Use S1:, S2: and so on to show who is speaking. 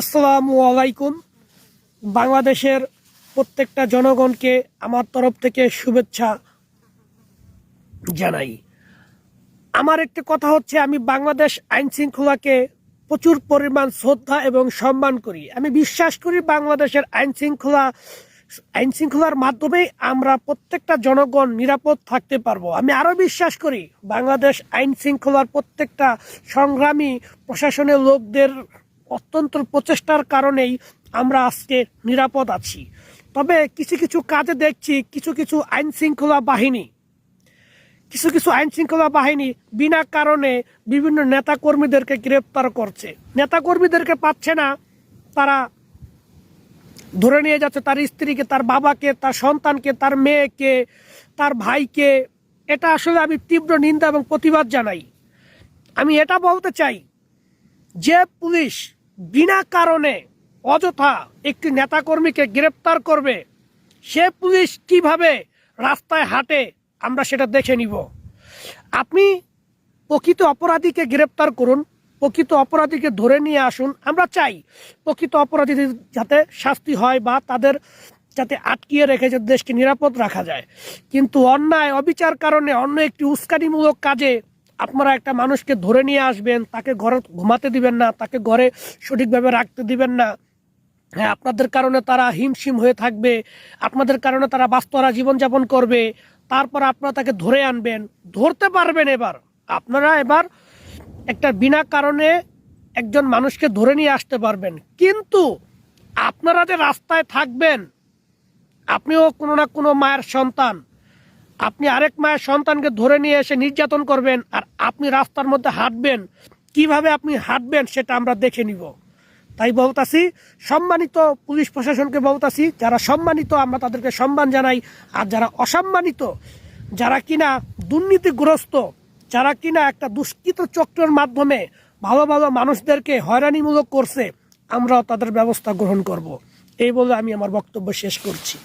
S1: আসসালামু আলাইকুম। বাংলাদেশের প্রত্যেকটা জনগণকে আমার তরফ থেকে শুভেচ্ছা জানাই। আমার একটি কথা হচ্ছে, আমি বাংলাদেশ আইন শৃঙ্খলাকে প্রচুর পরিমাণ শ্রদ্ধা এবং সম্মান করি। আমি বিশ্বাস করি, বাংলাদেশের আইন শৃঙ্খলা, আইন শৃঙ্খলার মাধ্যমেই আমরা প্রত্যেকটা জনগণ নিরাপদ থাকতে পারব। আমি আরও বিশ্বাস করি, বাংলাদেশ আইন শৃঙ্খলার প্রত্যেকটা সংগ্রামী, প্রশাসনের লোকদের অত্যন্ত প্রচেষ্টার কারণেই আমরা আজকে নিরাপদ আছি। তবে কিছু কিছু কাজে দেখছি, কিছু কিছু আইন শৃঙ্খলা বাহিনী। কিছু কিছু আইন শৃঙ্খলা বাহিনী বিনা কারণে বিভিন্ন নেতা কর্মীদেরকে গ্রেপ্তার করছে। নেতা কর্মীদেরকে পাচ্ছে না, তারা ধরে নিয়ে যাচ্ছে তার স্ত্রীকে, তার বাবাকে, তার সন্তানকে, তার মেয়েকে, তার ভাইকে। এটা আসলে আমি তীব্র নিন্দা এবং প্রতিবাদ জানাই। আমি এটা বলতে চাই, যে পুলিশ বিনা কারণে অযথা একটি নেতাকর্মীকে গ্রেপ্তার করবে, সে পুলিশ কীভাবে রাস্তায় হাঁটে আমরা সেটা দেখে নিব। আপনি প্রকৃত অপরাধীকে গ্রেপ্তার করুন, প্রকৃত অপরাধীকে ধরে নিয়ে আসুন। আমরা চাই প্রকৃত অপরাধীদের যাতে শাস্তি হয় বা তাদের যাতে আটকিয়ে রেখে যে দেশকে নিরাপদ রাখা যায়। কিন্তু অন্যায়, অবিচার কারণে অন্য একটি উস্কানিমূলক কাজে আপনারা একটা মানুষকে ধরে নিয়ে আসবেন, তাকে ঘরে ঘুমাতে দিবেন না, তাকে ঘরে সঠিকভাবে রাখতে দিবেন না। হ্যাঁ আপনাদের কারণে তারা হিমশিম হয়ে থাকবে, আপনাদের কারণে তারা বাস্তরা জীবনযাপন করবে, তারপর আপনারা তাকে ধরে আনবেন। ধরতে পারবেন এবার। আপনারা এবার একটা বিনা কারণে একজন মানুষকে ধরে নিয়ে আসতে পারবেন। কিন্তু আপনারা যে রাস্তায় থাকবেন, আপনিও কোনো না কোনো মায়ের সন্তান। আপনি আরেক মায়ের সন্তানকে ধরে নিয়ে এসে নির্যাতন করবেন আর আপনি রাস্তার মধ্যে হাঁটবেন, কীভাবে আপনি হাঁটবেন সেটা আমরা দেখে নিব। তাই বলতাছি, সম্মানিত পুলিশ প্রশাসনকে বলতাছি, যারা সম্মানিত, আমরা তাদেরকে সম্মান জানাই। আর যারা অসম্মানিত, যারা কিনা দুর্নীতিগ্রস্ত, যারা কিনা একটা দুষ্কৃত চক্রের মাধ্যমে ভালো ভালো মানুষদেরকে হয়রানিমূলক করছে, আমরাও তাদের ব্যবস্থা গ্রহণ করব। এই বলে আমি আমার বক্তব্য শেষ করছি।